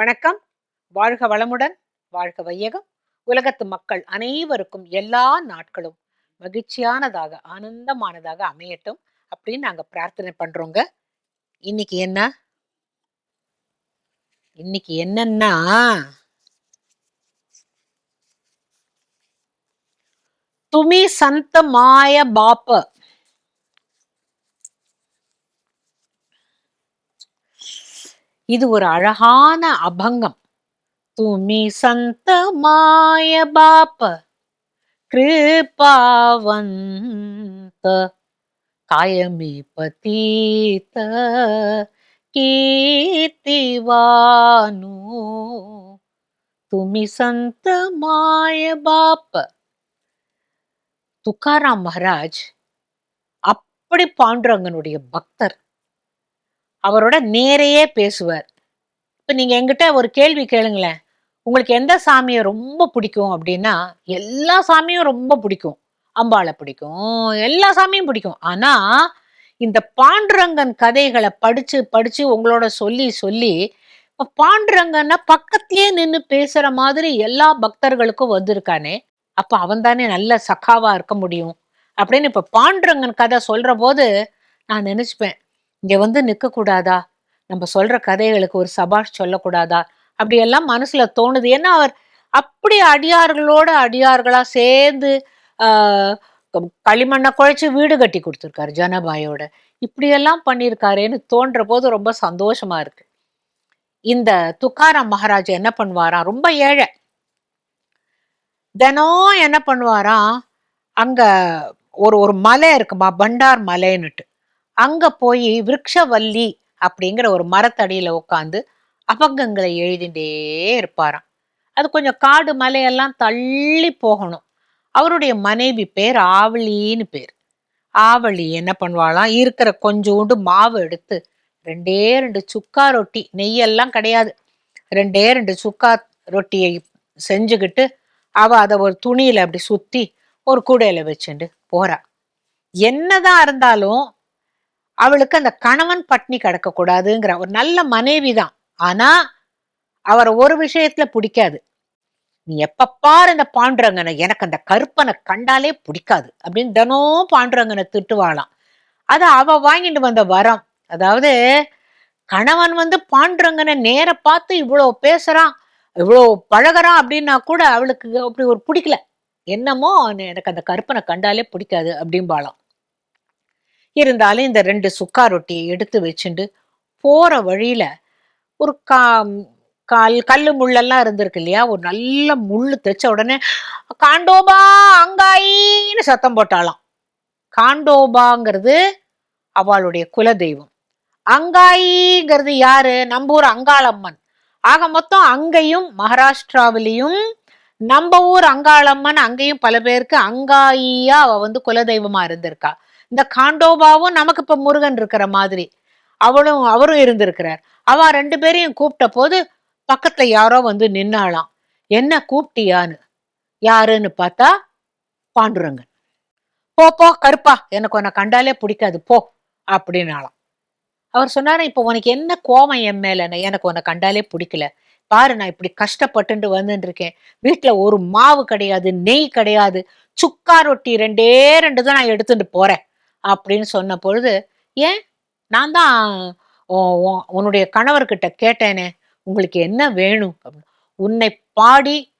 வணக்கம். வாழ்க வளமுடன் வாழ்க வையகம். உலகத்து மக்கள் அனைவருக்கும் எல்லா நாட்களும் மகிழ்ச்சியானதாக ஆனந்தமானதாக அமையட்டும் அப்படின்னு நாங்க பிரார்த்தனை பண்றோங்க. இன்னைக்கு என்ன? இன்னைக்கு என்னன்னா துமி சந்த மாய பாப்ப. இது ஒரு அழகான அபங்கம். துமி சந்த மாய பாப்ப கிருபாவந்த காயமே பதீத கீர்த்திவானு துமி சந்த மாய பாப்ப. துக்காராம் மகாராஜ் அப்படி பாண்டுரங்கனுடைய பக்தர் அவரோட நேரையே பேசுவார். இப்போ நீங்கள் எங்கிட்ட ஒரு கேள்வி கேளுங்களேன். உங்களுக்கு எந்த சாமியை ரொம்ப பிடிக்கும் அப்படின்னா எல்லா சாமியும் ரொம்ப பிடிக்கும். அம்பாளை பிடிக்கும் எல்லா சாமியும் பிடிக்கும். ஆனால் இந்த பாண்டுரங்கன் கதைகளை படித்து படித்து உங்களோட சொல்லி சொல்லி இப்போ பாண்டுரங்கன்னா பக்கத்திலே நின்று பேசுகிற மாதிரி எல்லா பக்தர்களுக்கும் வந்திருக்கானே. அப்போ அவன் தானே நல்ல சக்காவாக இருக்க முடியும். அப்படின்னு இப்போ பாண்டுரங்கன் கதை சொல்கிற போது நான் நினச்சிப்பேன். இங்க வந்து நிற்கக்கூடாதா நம்ம சொல்ற கதைகளுக்கு ஒரு சபாஷ் சொல்லக்கூடாதா? அப்படியெல்லாம் மனசுல தோணுது. ஏன்னா அவர் அப்படி அடியார்களோட அடியார்களா சேர்ந்து களிமண்ணை குழைச்சு வீடு கட்டி கொடுத்துருக்காரு ஜனபாயோட. இப்படியெல்லாம் பண்ணியிருக்காரேன்னு தோன்ற போது ரொம்ப சந்தோஷமா இருக்கு. இந்த துக்காராம் மகாராஜ் என்ன பண்ணுவாராம்? ரொம்ப ஏழை. தினம் என்ன பண்ணுவாராம்? அங்க ஒரு ஒரு மலை இருக்குமா? பண்டார் மலைன்னுட்டு. அங்க போய் விருட்சவல்லி அப்படிங்கிற ஒரு மரத்தடியில உட்காந்து அபங்கங்களை எழுதிட்டே இருப்பாராம். அது கொஞ்சம் காடு மலையெல்லாம் தள்ளி போகணும். அவருடைய மனைவி பேர் ஆவலின்னு பேர். ஆவலி என்ன பண்ணுவாளாம்? இருக்கிற கொஞ்சோண்டு மாவு எடுத்து ரெண்டே ரெண்டு சுக்கா ரொட்டி நெய்யெல்லாம் கிடையாது. ரெண்டே ரெண்டு சுக்கா ரொட்டியை செஞ்சுக்கிட்டு அவ அதை ஒரு துணியில அப்படி சுத்தி ஒரு கூடையில வச்சுண்டு போறா. என்னதான் இருந்தாலும் அவளுக்கு அந்த கணவன் பட்னி கிடக்கக்கூடாதுங்கிற ஒரு நல்ல மனைவி தான் ஆனா அவரை ஒரு விஷயத்துல பிடிக்காது. நீ எப்ப பாரு இந்த பாண்டுரங்கனை எனக்கு அந்த கருப்பனை கண்டாலே பிடிக்காது அப்படின்னு தினம் பாண்டுரங்கனை திட்டுவாளாம். அது அவ வாங்கிட்டு வந்த வரம் அதாவது கணவன் வந்து பாண்டுரங்கனை நேர பார்த்து இவ்வளோ பேசுறான் இவ்வளோ பழகுறான் அப்படின்னா கூட அவளுக்கு அப்படி ஒரு பிடிக்கல. என்னமோ எனக்கு அந்த கருப்பனை கண்டாலே பிடிக்காது அப்படிம்பாளாம். இருந்தாலும் இந்த ரெண்டு சுக்கா ரொட்டியை எடுத்து வச்சுண்டு போற வழியில ஒரு கா கல் கல் முள்ளெல்லாம் இருந்திருக்கு இல்லையா? ஒரு நல்ல முள்ளு தைச்ச உடனே காண்டோபா அங்காயின்னு சத்தம் போட்டாலாம் காண்டோபாங்கிறது அவளுடைய குலதெய்வம். அங்காயிங்கிறது யாரு? ஊர் அங்காளம்மன். ஆக மொத்தம் அங்கேயும் மகாராஷ்டிராவிலையும் நம்ம ஊர் அங்காளம்மன் அங்கேயும் பல பேருக்கு அங்காயியா அவ வந்து குலதெய்வமா இருந்திருக்கா. இந்த காண்டோபாவும் நமக்கு இப்ப முருகன் இருக்கிற மாதிரி. அவளும் அவரும் இருந்திருக்கிறார். அவ ரெண்டு பேரையும் கூப்பிட்ட போது பக்கத்துல யாரோ வந்து நின்னாளாம். என்ன கூப்பிட்டியான்னு? யாருன்னு பார்த்தா பாண்டுரங்கன். போ போ கருப்பா எனக்கு உன்னை கண்டாலே பிடிக்காது போ அப்படின்னாலாம் அவர் சொன்னாரு இப்போ உனக்கு என்ன கோவம் என் மேல? எனக்கு உன்னை கண்டாலே பிடிக்கல. பாரு நான் இப்படி கஷ்டப்பட்டுட்டு வந்துட்டு இருக்கேன் வீட்டுல ஒரு மாவு கிடையாது நெய் கிடையாது. சுக்கா ரொட்டி ரெண்டே ரெண்டு தான் நான் எடுத்துட்டு போறேன். அப்படின்னு சொன்ன பொழுது ஏன்? நான் தான் உ- உன்னுடைய கணவர்கிட்ட கேட்டேனே உங்களுக்கு என்ன வேணும்? அப்படின்னு. உன்னை பாடி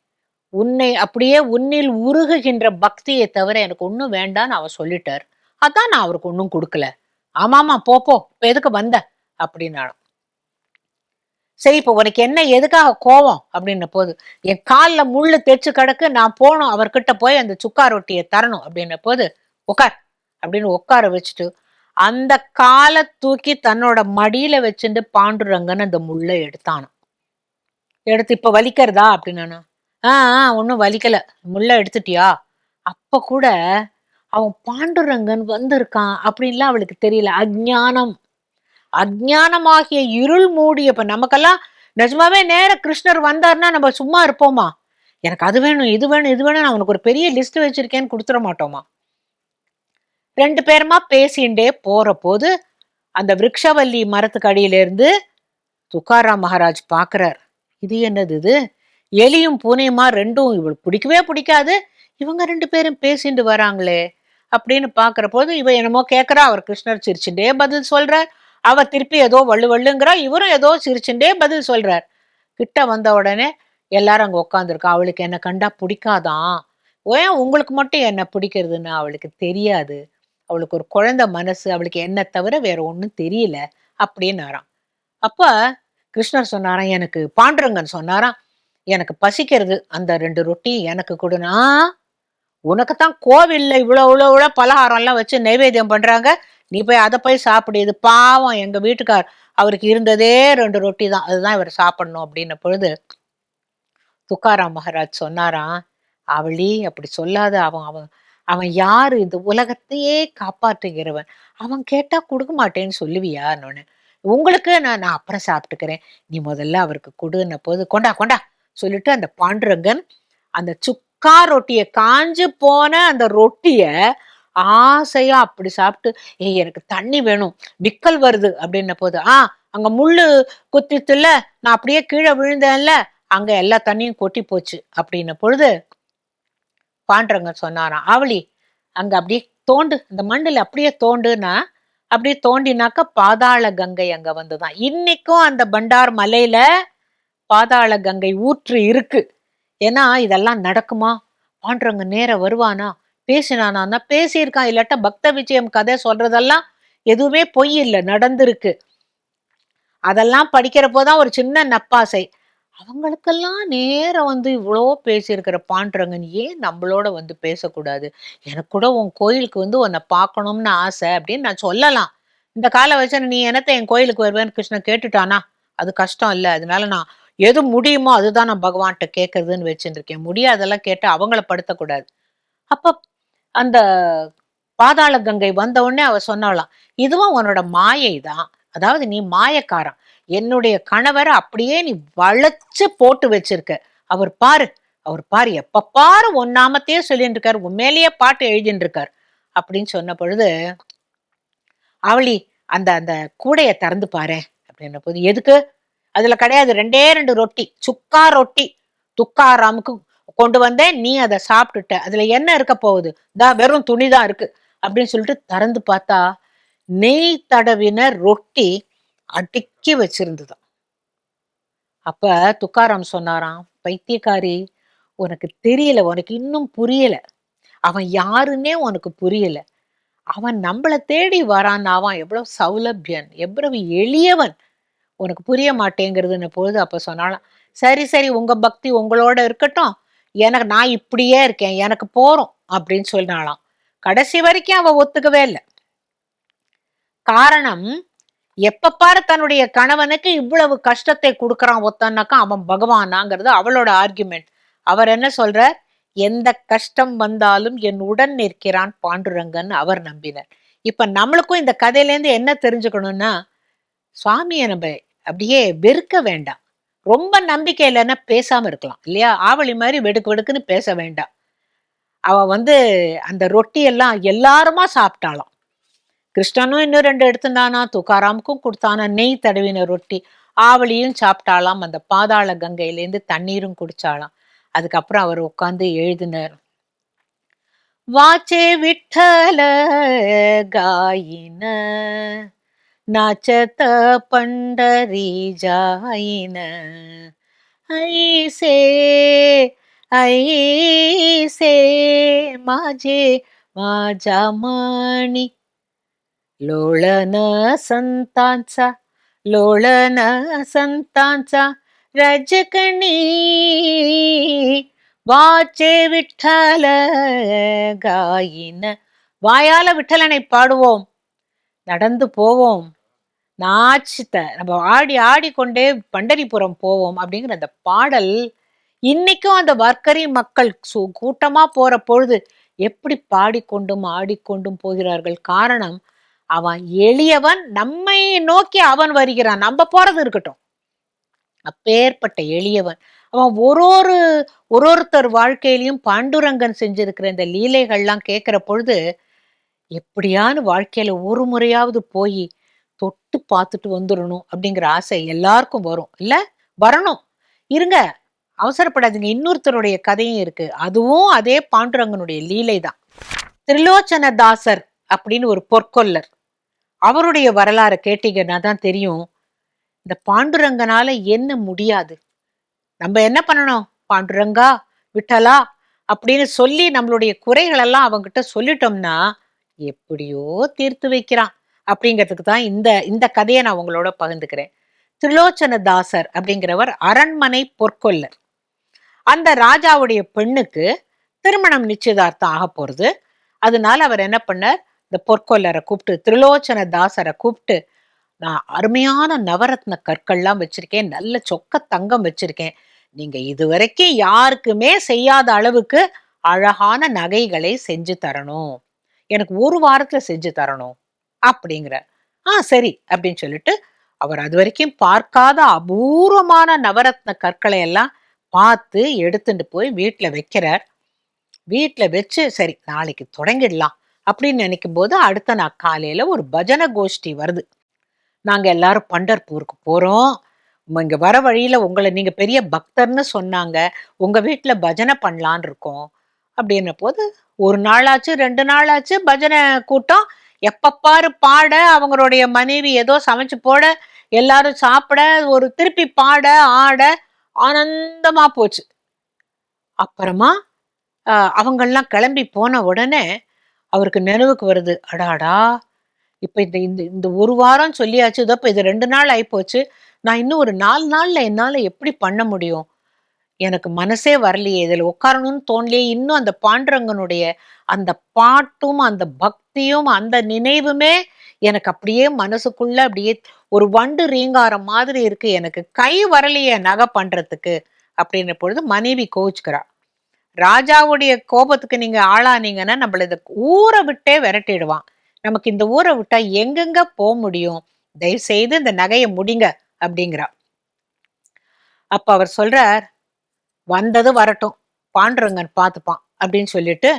உன்னை அப்படியே உன்னில் உருகுகின்ற பக்தியை தவிர எனக்கு ஒன்றும் வேண்டான்னு அவர் சொல்லிட்டார். அதான் நான் அவருக்கு ஒன்றும் கொடுக்கல. ஆமாமா போப்போ இப்போ எதுக்கு வந்த? அப்படின்னாலும் சரி இப்போ உனக்கு என்ன எதுக்காக கோவம்? அப்படின்ன போது என் காலில் முள்ளு தைச்சு கிடக்கு நான் போகணும் அவர்கிட்ட போய் அந்த சுக்கா ரொட்டியை தரணும். அப்படின்ன போது உட்கார் அப்படின்னு உட்கார வச்சுட்டு அந்த காலை தூக்கி தன்னோட மடியில வச்சுட்டு பாண்டுரங்கன் அந்த முள்ளை எடுத்தானாம். எடுத்து இப்ப வலிக்கிறதா? அப்படின்னு ஆ ஒன்றும் வலிக்கல. முள்ள எடுத்துட்டியா? அப்ப கூட அவன் பாண்டுரங்கன் வந்திருக்கான் அப்படின்லாம் அவளுக்கு தெரியல. அஜ்ஞானம். அஜானமாகிய இருள் மூடி இப்ப நமக்கெல்லாம் நிஜமாவே நேர கிருஷ்ணர் வந்தாருன்னா நம்ம சும்மா இருப்போமா? எனக்கு அது வேணும் இது வேணும் இது வேணும் நான் உனக்கு ஒரு பெரிய லிஸ்ட் வச்சிருக்கேன்னு கொடுத்துட மாட்டோமா? ரெண்டு பேருமா பேசிண்டே போற போது அந்த விரக்ஷவல்லி மரத்துக்கு அடியிலேருந்து துக்காராம் மகாராஜ் பார்க்கறார் இது என்னது இது? எலியும் பூனையுமா ரெண்டும் இவளுக்கு பிடிக்கவே பிடிக்காது. இவங்க ரெண்டு பேரும் பேசிட்டு வராங்களே அப்படின்னு பாக்குற போது இவ என்னமோ கேட்குறா அவர் கிருஷ்ணர் சிரிச்சுட்டே பதில் சொல்றார். அவ திருப்பி ஏதோ வள்ளு வள்ளுங்கிறா. இவரும் ஏதோ சிரிச்சுட்டே பதில் சொல்றார். கிட்ட வந்த உடனே எல்லாரும் அங்க உட்காந்துருக்கா அவளுக்கு என்ன கண்டா பிடிக்காதான் ஏன் உங்களுக்கு மட்டும் என்ன பிடிக்கிறதுன்னு அவளுக்கு தெரியாது. அவளுக்கு ஒரு குழந்தை மனசு அவளுக்கு என்ன தவிர வேற ஒன்றும் தெரியல அப்படின்னாராம். அப்ப கிருஷ்ணர் சொன்னாராம் எனக்கு பாண்டுரங்கன் சொன்னாராம் எனக்கு பசிக்கிறது அந்த ரெண்டு ரொட்டி எனக்கு கொடுனா உனக்கு தான் கோவில்ல இவ்வளோ இவ்வளோ இவ்வளோ பலகாரம்லாம் வச்சு நைவேத்தியம் பண்றாங்க நீ போய் அதை போய் சாப்பிடு இது பாவம் எங்க வீட்டுக்கார் அவருக்கு இருந்ததே ரெண்டு ரொட்டி தான் அதுதான் இவர் சாப்பிடணும் அப்படின்ன பொழுது துக்காராம் மகாராஜ் சொன்னாராம் அவளி அப்படி சொல்லாத அவன் அவன் அவன் யாரு? இந்த உலகத்தையே காப்பாற்றுகிறவன். அவன் கேட்டா கொடுக்க மாட்டேன்னு சொல்லுவியான்னு உங்களுக்கு நான் நான் அப்புறம் சாப்பிட்டுக்கிறேன். நீ முதல்ல அவருக்கு கொடுன்ன போது. கொண்டா கொண்டா சொல்லிட்டு அந்த பாண்டுரங்கன் அந்த சுக்கா ரொட்டிய காஞ்சு போன அந்த ரொட்டிய ஆசையா அப்படி சாப்பிட்டு ஏய் எனக்கு தண்ணி வேணும். விக்கல் வருது. அப்படின்ன போது ஆ அங்க முள்ளு குத்தித்துல நான் அப்படியே கீழே விழுந்தேன்ல. அங்க எல்லா தண்ணியும் கொட்டி போச்சு. அப்படின்ன பொழுது பாண்டுரங்கன் சொன்னாராம். ஆவலி அங்க அப்படியே தோண்டு இந்த மண்ணில் அப்படியே தோண்டுனா அப்படியே தோண்டினாக்க பாதாள கங்கை அங்க வந்துதான். இன்னைக்கும் அந்த பண்டார் மலையில பாதாள கங்கை ஊற்று இருக்கு. ஏன்னா இதெல்லாம் நடக்குமா? பாண்டுரங்க நேர வருவானா? பேசினானா பேசியிருக்கான். இல்லாட்டா பக்த விஜயம் கதை சொல்றதெல்லாம் எதுவுமே பொய் இல்லை நடந்திருக்கு. அதெல்லாம் படிக்கிறப்போதான் ஒரு சின்ன நப்பாசை. அவங்களுக்கெல்லாம் நேரம் வந்து இவ்வளோ பேசியிருக்கிற பாண்டுரங்கன் ஏன் நம்மளோட வந்து பேசக்கூடாது? எனக்கு கூட உன் கோயிலுக்கு வந்து உன்னை பார்க்கணும்னு ஆசை அப்படின்னு நான் சொல்லலாம். இந்த கால வச்சு நீ என்னத்த என் கோயிலுக்கு வருவேன்னு கிருஷ்ணன் கேட்டுட்டானா? அது கஷ்டம் இல்லை. அதனால நான் எது முடியுமோ அதுதான் நான் பகவான்கிட்ட கேட்கறதுன்னு வச்சுருக்கேன். முடியாதெல்லாம் கேட்டு அவங்கள படுத்தக்கூடாது. அப்ப அந்த பாதாள கங்கை வந்த உடனே அவ சொன்னாலாம் இதுவும் உன்னோட மாயை தான் அதாவது நீ மாயக்காரன். என்னுடைய கணவரை அப்படியே நீ வளைச்சு போட்டு வச்சிருக்க. அவர் பாரு அவர் பாரு எப்ப பாரு உன் நாமத்தையே சொல்லிட்டு இருக்கார் உண்மையிலேயே பாட்டு எழுதிட்டு இருக்கார் அப்படின்னு சொன்ன பொழுது அவளி அந்த அந்த கூடைய திறந்து பாரு அப்படின்ன போது எதுக்கு? அதுல கிடையாது ரெண்டே ரெண்டு ரொட்டி சுக்கா ரொட்டி துக்காராமுக்கு கொண்டு வந்தேன் நீ அதை சாப்பிட்டுட்ட. அதுல என்ன இருக்க போகுது? தான் வெறும் துணி தான் இருக்கு அப்படின்னு சொல்லிட்டு திறந்து பார்த்தா நெய் தடவின ரொட்டி அடுக்கி வச்சிருந்ததாம் அப்ப துக்காராம் சொன்னாராம் பைத்தியக்காரி உனக்கு தெரியல உனக்கு இன்னும் புரியல. அவன் யாருன்னே உனக்கு புரியல. அவன் நம்மளை தேடி வரான் அவன் எவ்வளவு சௌலபியன் எவ்வளவு எளியவன். உனக்கு புரிய மாட்டேங்கிறதுன்னு பொழுது அப்ப சொன்னாலாம் சரி சரி உங்க பக்தி உங்களோட இருக்கட்டும். எனக்கு நான் இப்படியே இருக்கேன் எனக்கு போறோம் அப்படின்னு சொன்னாலாம் கடைசி வரைக்கும் அவ ஒத்துக்கவே இல்லை. காரணம் எப்ப பாரு தன்னுடைய கணவனுக்கு இவ்வளவு கஷ்டத்தை கொடுக்கறான் ஒத்தனாக்கா அவன் பகவானாங்கிறது அவளோட ஆர்குமெண்ட் அவர் என்ன சொல்றார்? எந்த கஷ்டம் வந்தாலும் என் உடன் நிற்கிறான் பாண்டுரங்கன் அவர் நம்பினார். இப்ப நம்மளுக்கும் இந்த கதையிலேருந்து என்ன தெரிஞ்சுக்கணும்னா சுவாமியை நம்ம அப்படியே வெறுக்க வேண்டாம். ரொம்ப நம்பிக்கை இல்லைன்னா பேசாம இருக்கலாம் இல்லையா? ஆவலி மாதிரி வெடுக்கு வெடுக்குன்னு பேச வேண்டாம். அவ வந்து அந்த ரொட்டியெல்லாம் எல்லாருமா சாப்பிட்டாளாம். கிருஷ்ணனும் இன்னும் ரெண்டு எடுத்துனானா துக்காராமுக்கும் கொடுத்தானா? நெய் தடவின ரொட்டி. ஆவலியும் சாப்பிட்டாலாம் அந்த பாதாள கங்கையிலேருந்து தண்ணீரும் குடிச்சாலாம் அதுக்கப்புறம் அவர் உட்காந்து எழுதினார். வாச்சே விட்டல காயின நாச்சத பண்டரி ஜாயின. ஐசே ஐசே மாஜே மாஜா மாணிக்க लोळन संतांचा लोळन संतांचा रजकणी வாச்சே விட்டல காயின வாயால விட்டலனை பாடுவோம் நடந்து போவோம் நாச்சித்த நம்ம ஆடி ஆடிக்கொண்டே பண்டரிபுரம் போவோம் அப்படிங்கிற அந்த பாடல் இன்னைக்கும் அந்த வர்க்கரி மக்கள் சு கூட்டமா போற பொழுது எப்படி பாடிக்கொண்டும் ஆடிக்கொண்டும் போகிறார்கள் காரணம் அவன் எளியவன் நம்மை நோக்கி அவன் வருகிறான். நம்ம போறது இருக்கட்டும். அப்பேற்பட்ட எளியவன். அவன் ஒரு ஒரு ஒரு ஒருத்தர் வாழ்க்கையிலையும் பாண்டுரங்கன் செஞ்சிருக்கிற இந்த லீலைகள்லாம் கேட்குற பொழுது எப்படியான வாழ்க்கையில ஒரு முறையாவது போய் தொட்டு பார்த்துட்டு வந்துடணும் அப்படிங்கிற ஆசை எல்லாருக்கும் வரும். இல்ல? வரணும். இருங்க. அவசரப்படாதீங்க. இன்னொருத்தருடைய கதையும் இருக்கு. அதுவும் அதே பாண்டுரங்கனுடைய லீலை தான் திரிலோச்சன தாசர் அப்படின்னு ஒரு பொற்கொல்லர். அவருடைய வரலாறை கேட்டீங்கன்னா தான் தெரியும். இந்த பாண்டுரங்கனால என்ன முடியாது? நம்ம என்ன பண்ணணும்? பாண்டுரங்கா விட்டலா அப்படின்னு சொல்லி நம்மளுடைய குறைகளெல்லாம் அவங்ககிட்ட அவங்கிட்ட சொல்லிட்டோம்னா எப்படியோ தீர்த்து வைக்கிறான். அப்படிங்கிறதுக்கு தான் இந்த இந்த கதையை நான் உங்களோட பகிர்ந்துக்கிறேன். திரிலோச்சன தாசர் அப்படிங்கிறவர் அரண்மனை பொற்கொல்லர். அந்த ராஜாவுடைய பெண்ணுக்கு திருமணம் நிச்சயதார்த்தம் ஆக போகிறது அதனால அவர் என்ன பண்ணார்? இந்த பொற்கொல்லரை கூப்பிட்டு திரிலோச்சன தாசரை கூப்பிட்டு நான் அருமையான நவரத்ன கற்கள்லாம் வச்சிருக்கேன் நல்ல சொக்க தங்கம் வச்சிருக்கேன். நீங்க இதுவரைக்கும் யாருக்குமே செய்யாத அளவுக்கு அழகான நகைகளை செஞ்சு தரணும். எனக்கு ஒரு வாரத்துல செஞ்சு தரணும். அப்படிங்கிற ஆ சரி அப்படின்னு சொல்லிட்டு அவர் அது வரைக்கும் பார்க்காத அபூர்வமான நவரத்ன கற்களை எல்லாம் பார்த்து எடுத்துட்டு போய் வீட்டில் வைக்கிறார். வீட்டில் வச்சு சரி நாளைக்கு தொடங்கிடலாம். அப்படின்னு நினைக்கும் போது அடுத்த நாள் காலையில் ஒரு பஜன கோஷ்டி வருது. நாங்கள் எல்லாரும் பண்டர்பூருக்கு போகிறோம் இங்கே வர வழியில் உங்களை நீங்கள் பெரிய பக்தர்னு சொன்னாங்க. உங்கள் வீட்டில் பஜனை பண்ணலான் இருக்கோம். அப்படின்ன போது ஒரு நாளாச்சு ரெண்டு நாளாச்சு பஜனை கூட்டம். எப்பப்பாரு பாரு பாட அவங்களுடைய மனைவி ஏதோ சமைச்சு போட எல்லாரும் சாப்பிட ஒரு திருப்பி பாட ஆட ஆனந்தமா போச்சு. அப்புறமா அவங்கெல்லாம் கிளம்பி போன உடனே அவருக்கு நினைவுக்கு வருது. அடாடா! இப்போ இந்த இந்த இந்த ஒரு வாரம் சொல்லியாச்சு. இதோ இப்போ இது ரெண்டு நாள் ஆகிப்போச்சு நான் இன்னும் ஒரு நாலு நாளில் என்னால் எப்படி பண்ண முடியும்? எனக்கு மனசே வரலையே. இதில் உட்காரணும்னு தோணலையே. இன்னும் அந்த பாண்டுரங்கனுடைய அந்த பாட்டும் அந்த பக்தியும் அந்த நினைவுமே எனக்கு அப்படியே மனசுக்குள்ள அப்படியே ஒரு வண்டு ரீங்காரம் மாதிரி இருக்கு. எனக்கு கை வரலையே நகை பண்றதுக்கு. அப்படின்ற பொழுது மனைவி கோவிச்சுக்கிறா. ராஜாவுடைய கோபத்துக்கு நீங்க ஆளானீங்கன்னா நம்மள இந்த ஊரை விட்டே விரட்டிடுவான். நமக்கு இந்த ஊரை விட்டா எங்கெங்க போக முடியும்? தயவு செய்து இந்த நகையை முடிங்க அப்படிங்கிறா. அப்ப அவர் சொல்றார் வந்தது வரட்டும். பாண்டுரங்கன் பார்த்துப்பான் அப்படின்னு சொல்லிட்டு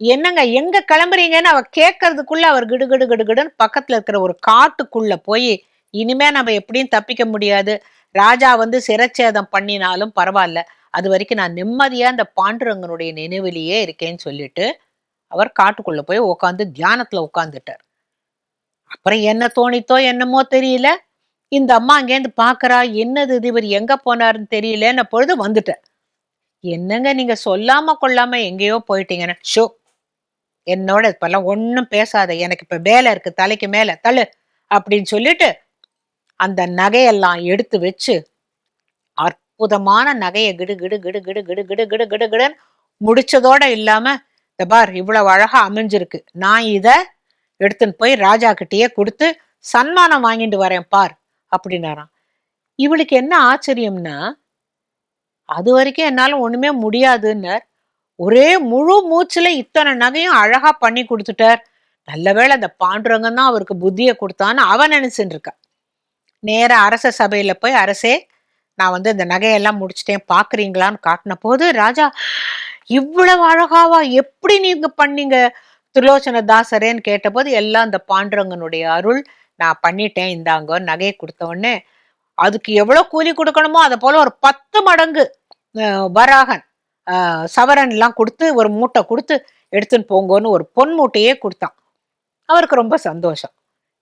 என்னங்க எங்க கிளம்புறீங்கன்னு அவ கேட்கறதுக்குள்ள அவர் கிடுகிடு கிடுகிடுன்னு பக்கத்துல இருக்கிற ஒரு காட்டுக்குள்ள போய் இனிமே நம்ம எப்படியும் தப்பிக்க முடியாது. ராஜா வந்து சிரச்சேதம் பண்ணினாலும் பரவாயில்ல. அது வரைக்கும் நான் நிம்மதியா அந்த பாண்டுரங்கனுடைய நினைவிலேயே இருக்கேன்னு சொல்லிட்டு அவர் காட்டுக்குள்ள போய் உட்காந்து தியானத்துல உட்காந்துட்டார் அப்புறம் என்ன தோணித்தோ என்னமோ தெரியல. இந்த அம்மா அங்கேருந்து பாக்குறா என்னது இது இவர் எங்க போனாருன்னு தெரியலன்னு பொழுது வந்துட்டேன். என்னங்க நீங்க சொல்லாம கொள்ளாம எங்கேயோ போயிட்டீங்கன்னு. ஷோ என்னோட இப்பெல்லாம் ஒன்றும் பேசாத எனக்கு இப்ப வேலை இருக்கு தலைக்கு மேல தள்ளு அப்படின்னு சொல்லிட்டு அந்த நகையெல்லாம் எடுத்து வச்சு அற்புதமான நகையை கிடு கிடு கிடு கிடு கிடு கிடு கிடு கிடு கிடுன்னு முடிச்சதோட இல்லாம இந்த பார் இவ்வளவு அழகா அமைஞ்சிருக்கு. நான் இத எடுத்துன்னு போய் ராஜா கிட்டேயே கொடுத்து சன்மானம் வாங்கிட்டு வரேன் பார் அப்படின்னாராம். இவளுக்கு என்ன ஆச்சரியம்னா அது வரைக்கும் என்னால ஒண்ணுமே முடியாதுன்னார். ஒரே முழு மூச்சுல இத்தனை நகையும் அழகா பண்ணி கொடுத்துட்டார். நல்ல வேளை அந்த பாண்டுரங்கம் தான் அவருக்கு புத்தியை கொடுத்தான்னு அவன் நினைச்சுட்டு இருக்கா. நேர அரச சபையில போய் அரசே நான் வந்து இந்த நகையெல்லாம் முடிச்சிட்டேன் பாக்குறீங்களான்னு காட்டின போது ராஜா இவ்வளவு அழகாவா எப்படி நீங்க பண்ணீங்க? துலோச்சன தாசரேன்னு கேட்டபோது எல்லாம் அந்த பாண்டுரங்கனுடைய அருள். நான் பண்ணிட்டேன் இந்தாங்க நகையை கொடுத்த உடனே அதுக்கு எவ்வளோ கூலி கொடுக்கணுமோ அதை போல ஒரு பத்து மடங்கு வராகன் சவரன் எல்லாம் கொடுத்து ஒரு மூட்டை கொடுத்து எடுத்துன்னு போங்கன்னு ஒரு பொன் மூட்டையே கொடுத்தான். அவருக்கு ரொம்ப சந்தோஷம்.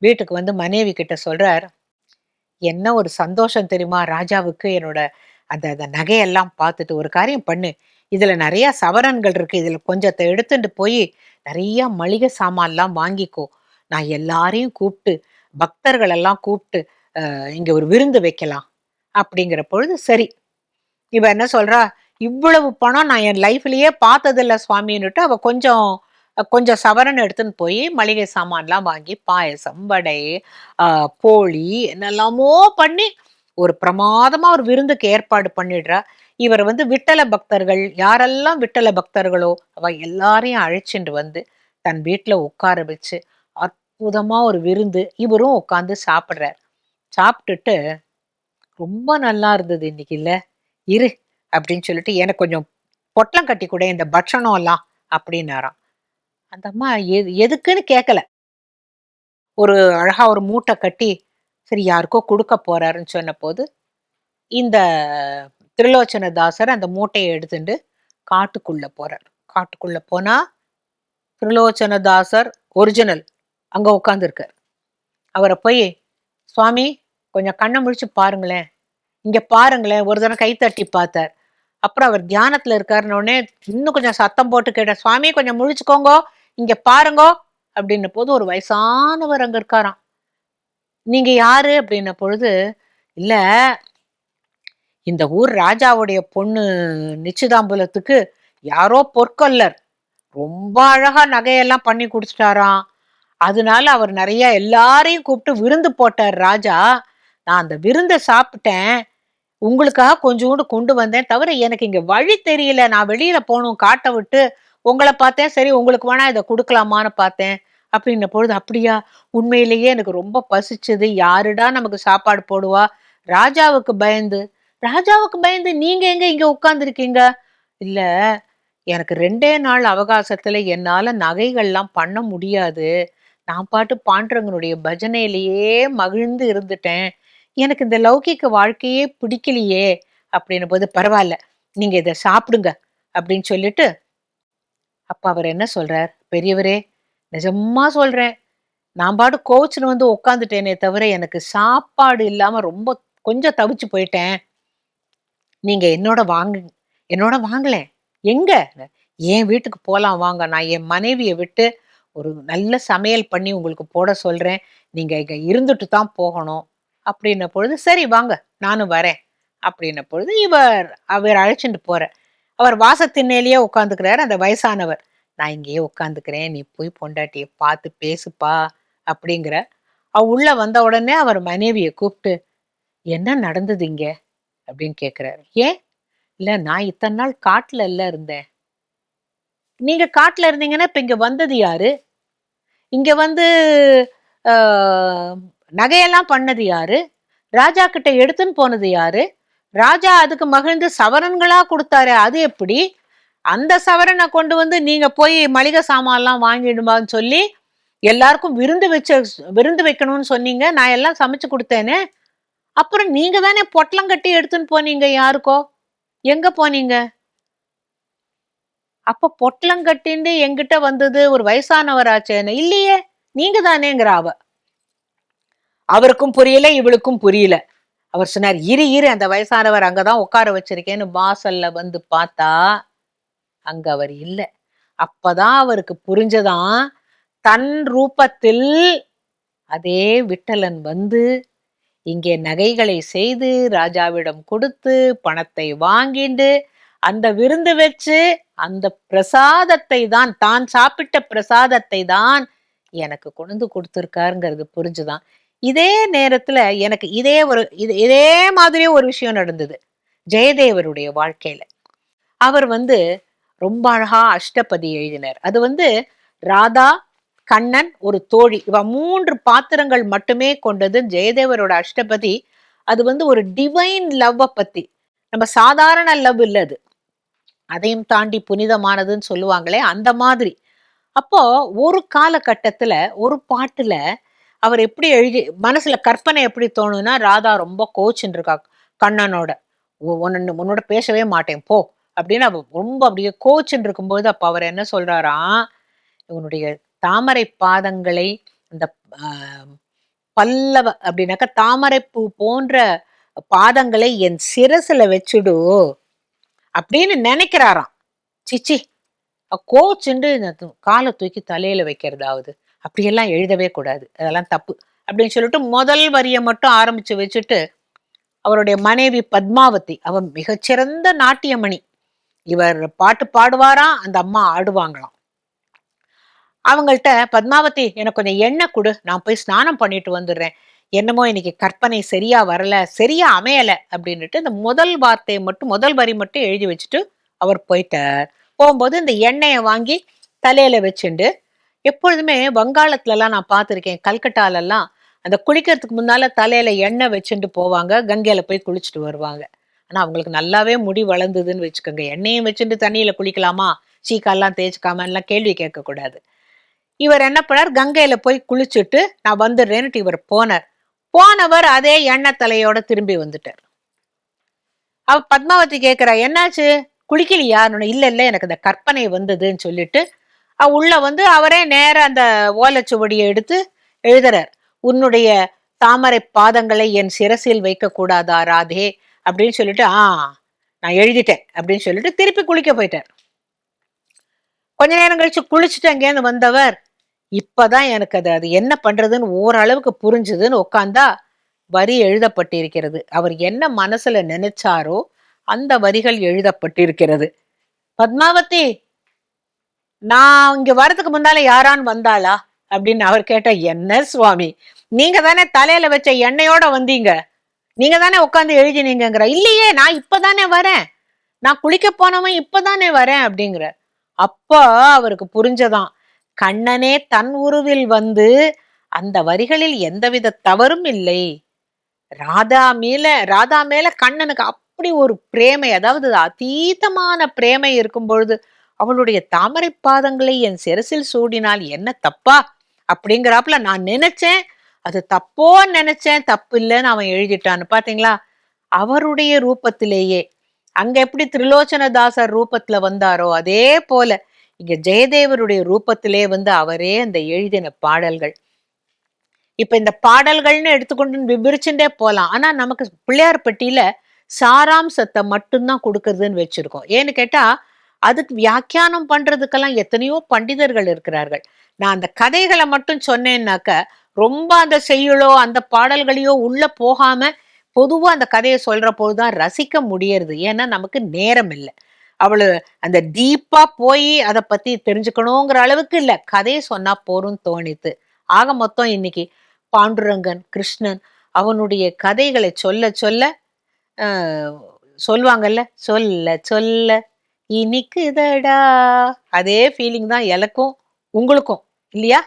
வீட்டுக்கு வந்து மனைவி கிட்ட சொல்றார் என்ன ஒரு சந்தோஷம் தெரியுமா? ராஜாவுக்கு என்னோட அந்த அந்த நகையெல்லாம் பார்த்துட்டு ஒரு காரியம் பண்ணு. இதுல நிறைய சவரன்கள் இருக்கு. இதுல கொஞ்சத்தை எடுத்துட்டு போய் நிறைய மளிகை சாமான்லாம் வாங்கிக்கோ. நான் எல்லாரையும் கூப்பிட்டு பக்தர்கள் எல்லாம் கூப்பிட்டு இங்க ஒரு விருந்து வைக்கலாம் அப்படிங்கிற பொழுது சரி. இவ என்ன சொல்றா? இவ்வளவு பணம் நான் என் லைஃப்லயே பார்த்ததில்ல சுவாமின்னுட்டு அவ கொஞ்சம் கொஞ்சம் சவரன் எடுத்துன்னு போய் மளிகை சாமான்லாம் வாங்கி பாயசம் வடை போளி என்னெல்லாமோ பண்ணி ஒரு பிரமாதமா ஒரு விருந்துக்கு ஏற்பாடு பண்ணிடுறா. இவர் வந்து விட்டல பக்தர்கள் யாரெல்லாம் விட்டல பக்தர்களோ அவ எல்லாரையும் அழைச்சிட்டு வந்து தன் வீட்டுல உட்கார வச்சு அற்புதமா ஒரு விருந்து இவரும் உட்காந்து சாப்பிட்றார். சாப்பிட்டுட்டு ரொம்ப நல்லா இருந்தது இன்னைக்கு இல்லை இரு அப்படின்னு சொல்லிட்டு எனக்கு கொஞ்சம் பொட்டலம் கட்டி கூட இந்த பட்சணம் எல்லாம் அப்படின்னாராம். அந்த அம்மா எது எதுக்குன்னு கேட்கல ஒரு அழகா ஒரு மூட்டை கட்டி சரி யாருக்கோ கொடுக்க போறாருன்னு சொன்ன போது இந்த திருலோச்சனதாசர் அந்த மூட்டையை எடுத்துட்டு காட்டுக்குள்ள போறார். காட்டுக்குள்ள போனா திருலோச்சனதாசர் ஒரிஜினல் அங்க உட்காந்துருக்கார் அவரை போய் சுவாமி கொஞ்சம் கண்ணை முழிச்சு பாருங்களேன். இங்க பாருங்களேன். ஒரு தடவை கை தட்டி பார்த்தார். அப்புறம் அவர் தியானத்துல இருக்காருன்னொடனே இன்னும் கொஞ்சம் சத்தம் போட்டு கேட்டார். சுவாமி கொஞ்சம் முழிச்சுக்கோங்க. இங்க பாருங்கோ அப்படின்ன போது ஒரு வயசானவர் அங்க இருக்காராம். நீங்க யாரு? அப்படின்ன பொழுது இல்ல இந்த ஊர் ராஜாவுடைய பொண்ணு நிச்சிதாம்பலத்துக்கு யாரோ பொற்கொல்லர். ரொம்ப அழகா நகையெல்லாம் பண்ணி கொடுத்துட்டாராம் அதனால அவர் நிறைய எல்லாரையும் கூப்பிட்டு விருந்து போட்டார் ராஜா. நான் அந்த விருந்தை சாப்பிட்டேன். உங்களுக்காக கொஞ்சோண்டு கொண்டு வந்தேன். தவிர எனக்கு இங்க வழி தெரியல. நான் வெளியில போகணும். காட்டை விட்டு உங்களை பார்த்தேன் சரி உங்களுக்கு வேணா இதை கொடுக்கலாமான்னு பார்த்தேன். அப்படின்ன பொழுது அப்படியா? உண்மையிலேயே எனக்கு ரொம்ப பசிச்சது. யாருடா நமக்கு சாப்பாடு போடுவா? ராஜாவுக்கு பயந்து. ராஜாவுக்கு பயந்து? நீங்க எங்க இங்க உட்காந்துருக்கீங்க இல்ல எனக்கு ரெண்டே நாள் அவகாசத்துல என்னால நகைகள்லாம் பண்ண முடியாது. நான் பாட்டு பாண்டவங்களுடைய பஜனையிலேயே மகிழ்ந்து இருந்துட்டேன். எனக்கு இந்த லௌகிக்க வாழ்க்கையே பிடிக்கலையே. அப்படின்னும் போது பரவாயில்ல. நீங்க இதை சாப்பிடுங்க. அப்படின்னு சொல்லிட்டு அப்ப அவர் என்ன சொல்றார்? பெரியவரே நிஜமா சொல்றேன். நான் பாட்டு கோச்சில் வந்து உட்காந்துட்டேனே தவிர எனக்கு சாப்பாடு இல்லாம ரொம்ப கொஞ்சம் தவிச்சு போயிட்டேன். நீங்க என்னோட வாங்க என்னோட வாங்கலேன். எங்க? என் வீட்டுக்கு போலாம் வாங்க. நான் என் மனைவியை விட்டு ஒரு நல்ல சமையல் பண்ணி உங்களுக்கு போட சொல்றேன். நீங்க இங்க இருந்துட்டு தான் போகணும். அப்படின்ன பொழுது சரி வாங்க நானும் வரேன். அப்படின்ன பொழுது இவர் அவர் அழைச்சிட்டு போற அவர் வாசத்திண்ணையிலேயே உட்காந்துக்கிறார் அந்த வயசானவர் நான் இங்கேயே உட்காந்துக்கிறேன் நீ போய் பொண்டாட்டியை பார்த்து பேசுப்பா அப்படிங்கிற அவ உள்ள வந்த உடனே அவர் மனைவியை கூப்பிட்டு என்ன நடந்தது இங்க? அப்படின்னு கேட்குறாரு ஏன்? இல்லை நான் இத்தனை நாள் காட்டில் இல்லை இருந்தேன். நீங்க காட்டில் இருந்தீங்கன்னா இப்போ இங்கே வந்தது யாரு? இங்கே வந்து நகையெல்லாம் பண்ணது யாரு? ராஜா கிட்ட எடுத்துன்னு போனது யாரு? ராஜா அதுக்கு மகிழ்ந்து சவரன்களா கொடுத்தாரு. அது எப்படி? அந்த சவரனை கொண்டு வந்து நீங்க போய் மளிகை சாமான்லாம் வாங்கிடுமான்னு சொல்லி எல்லாருக்கும் விருந்து வச்ச விருந்து வைக்கணும்னு சொன்னீங்க. நான் எல்லாம் சமைச்சு கொடுத்தேனே. அப்புறம் நீங்க தானே பொட்டலம் கட்டி எடுத்துன்னு போனீங்க யாருக்கோ? எங்க போனீங்க? அப்ப பொட்டலம் கட்டின்னு எங்கிட்ட வந்தது ஒரு வயசானவராச்சேன்னு. இல்லையே நீங்க தானேங்கிற அவ. அவருக்கும் புரியல இவளுக்கும் புரியல. அவர் சொன்னார் இரு இரு அந்த வயசானவர் அங்கதான் உட்கார வச்சிருக்கேன்னு வாசல்ல வந்து பார்த்தா அங்க அவர் இல்லை. அப்பதான் அவருக்கு புரிஞ்சதான் தன் ரூபத்தில் அதே விட்டலன் வந்து இங்கே நகைகளை செய்து ராஜாவிடம் கொடுத்து பணத்தை வாங்கிண்டு அந்த விருந்து வச்சு அந்த பிரசாதத்தை தான் தான் சாப்பிட்ட பிரசாதத்தை தான் எனக்கு கொண்டு கொடுத்துருக்காருங்கிறது புரிஞ்சுதான். இதே நேரத்துல எனக்கு இதே ஒரு இது இதே மாதிரியே ஒரு விஷயம் நடந்தது. ஜெயதேவருடைய வாழ்க்கையில. அவர் வந்து ரொம்ப அழகா அஷ்டபதி எழுதினார். அது வந்து ராதா கண்ணன் ஒரு தோழி. இவ மூன்று பாத்திரங்கள் மட்டுமே கொண்டது ஜெயதேவரோட அஷ்டபதி. அது வந்து ஒரு டிவைன் லவ்வை பத்தி. நம்ம சாதாரண லவ் இல்ல அது. அதையும் தாண்டி புனிதமானதுன்னு சொல்லுவாங்களே அந்த மாதிரி. அப்போ ஒரு காலகட்டத்துல ஒரு பாட்டுல அவர் எப்படி எழுதி மனசுல கற்பனை எப்படி தோணும்னா ராதா ரொம்ப கோச்சுன்னு இருக்கா கண்ணனோட. உ- உன்ன உன்னோட பேசவே மாட்டேன் போ. அப்படின்னு அவ ரொம்ப அப்படியே கோச்சுன்னு இருக்கும்போது அப்ப அவர் என்ன சொல்றாராம் இவனுடைய தாமரை பாதங்களை அந்த பல்லவ அப்படின்னாக்கா பூ போன்ற பாதங்களை என் சிரசுல வச்சுடு அப்படின்னு நினைக்கிறாராம். சிச்சி கோச்சுண்டு இந்த காலை தூக்கி தலையில வைக்கிறதாவது. அப்படியெல்லாம் எழுதவே கூடாது. அதெல்லாம் தப்பு. அப்படின்னு சொல்லிட்டு முதல் வரியை மட்டும் ஆரம்பிச்சு வச்சுட்டு அவருடைய மனைவி பத்மாவதி அவன் மிகச்சிறந்த நாட்டியமணி. இவர் பாட்டு பாடுவாராம் அந்த அம்மா ஆடுவாங்களாம். அவங்கள்ட்ட பத்மாவதி எனக்கு கொஞ்சம் எண்ணெய் கொடு. நான் போய் ஸ்நானம் பண்ணிட்டு வந்துடுறேன். என்னமோ இன்னைக்கு கற்பனை சரியா வரல சரியா அமையல. அப்படின்னுட்டு இந்த முதல் வார்த்தையை மட்டும் முதல் வரி மட்டும் எழுதி வச்சுட்டு அவர் போயிட்டார். போகும்போது இந்த எண்ணெயை வாங்கி தலையில வச்சுண்டு எப்பொழுதுமே வங்காளத்துலலாம் நான் பார்த்துருக்கேன். கல்கட்டாலெல்லாம் அந்த குளிக்கிறதுக்கு முன்னால தலையில எண்ணெய் வச்சுட்டு போவாங்க. கங்கையில போய் குளிச்சுட்டு வருவாங்க. ஆனா அவங்களுக்கு நல்லாவே முடி வளர்ந்ததுன்னு வச்சுக்கோங்க. எண்ணெயும் வச்சுட்டு தண்ணியில குளிக்கலாமா? சீக்காலாம் தேய்ச்சிக்காமலாம் கேள்வி கேட்கக்கூடாது. இவர் என்ன பண்ணார்? கங்கையில போய் குளிச்சுட்டு நான் வந்துடுறேன்னுட்டு இவர் போனார். போனவர் அதே எண்ணெய் தலையோட திரும்பி வந்துட்டார். அவ பத்மாவதி கேக்குறா என்னாச்சு? குளிக்கலையா? இல்ல இல்ல எனக்கு இந்த கற்பனை வந்ததுன்னு சொல்லிட்டு உள்ள வந்து அவரே நேர அந்த ஓலைச்சுவடியை எடுத்து எழுதுறார். உன்னுடைய தாமரை பாதங்களை என் சிரசில் வைக்க கூடாதா ராதே? அப்படின்னு சொல்லிட்டு ஆ நான் எழுதிட்டேன். அப்படின்னு சொல்லிட்டு திருப்பி குளிக்க போயிட்டார். கொஞ்ச நேரம் கழிச்சு குளிச்சுட்டு அங்கேருந்து வந்தவர் இப்பதான் எனக்கு அது அது என்ன பண்றதுன்னு ஓரளவுக்கு புரிஞ்சுதுன்னு உட்காந்தா வரி எழுதப்பட்டிருக்கிறது. அவர் என்ன மனசுல நினைச்சாரோ அந்த வரிகள் எழுதப்பட்டிருக்கிறது. பத்மாவதி நான் இங்க வரதுக்கு முன்னால யாரான்னு வந்தாளா? அப்படின்னு அவர் கேட்ட என்ன சுவாமி? நீங்க தானே தலையில வச்ச எண்ணெயோட வந்தீங்க. நீங்க தானே உட்காந்து எழுதினீங்கிற இல்லையே நான் இப்பதானே வரேன். நான் குளிக்க போனவன் இப்பதானே வரேன் அப்படிங்கிற. அப்போ அவருக்கு புரிஞ்சதான். கண்ணனே தன் உருவில் வந்து அந்த வரிகளில் எந்தவித தவறும் இல்லை. ராதா மேல ராதா மேல கண்ணனுக்கு அப்படி ஒரு பிரேமை அதாவது அதீதமான பிரேமை இருக்கும் பொழுது அவளுடைய தாமரை பாதங்களை என் சிரசில் சூடினால் என்ன தப்பா? அப்படிங்கிறாப்புல நான் நினைச்சேன். அது தப்போ நினைச்சேன். தப்பு இல்லைன்னு அவன் எழுதிட்டான்னு. பாத்தீங்களா? அவருடைய ரூபத்திலேயே. அங்க எப்படி திரிலோச்சனதாசர் ரூபத்துல வந்தாரோ அதே போல இங்க ஜெயதேவருடைய ரூபத்திலே வந்து அவரே அந்த எழுதின பாடல்கள். இப்ப இந்த பாடல்கள்னு எடுத்துக்கொண்டு விபிரிச்சுட்டே போலாம். ஆனா நமக்கு பிள்ளையார் பட்டியில சாராம்சத்தை மட்டும்தான் கொடுக்கறதுன்னு வச்சிருக்கோம். ஏன்னு கேட்டா அதுக்கு வியாக்கியானம் பண்றதுக்கெல்லாம் எத்தனையோ பண்டிதர்கள் இருக்கிறார்கள். நான் அந்த கதைகளை மட்டும் சொன்னேன்னாக்க ரொம்ப அந்த செய்யுளோ அந்த பாடல்களையோ உள்ள போகாம பொதுவாக அந்த கதையை சொல்கிற போது தான் ரசிக்க முடியறது. ஏன்னா நமக்கு நேரம் இல்லை. அவளு அந்த டீப்பாக போய் அதை பற்றி தெரிஞ்சுக்கணுங்கிற அளவுக்கு இல்லை. கதையை சொன்னால் போரும் தோணித்து. ஆக மொத்தம் இன்னைக்கு பாண்டுரங்கன் கிருஷ்ணன் அவனுடைய கதைகளை சொல்ல சொல்ல சொல்லுவாங்கல்ல சொல்ல சொல்ல. இனிக்குதடா. அதே ஃபீலிங் தான் எனக்கும் உங்களுக்கும். இல்லையா?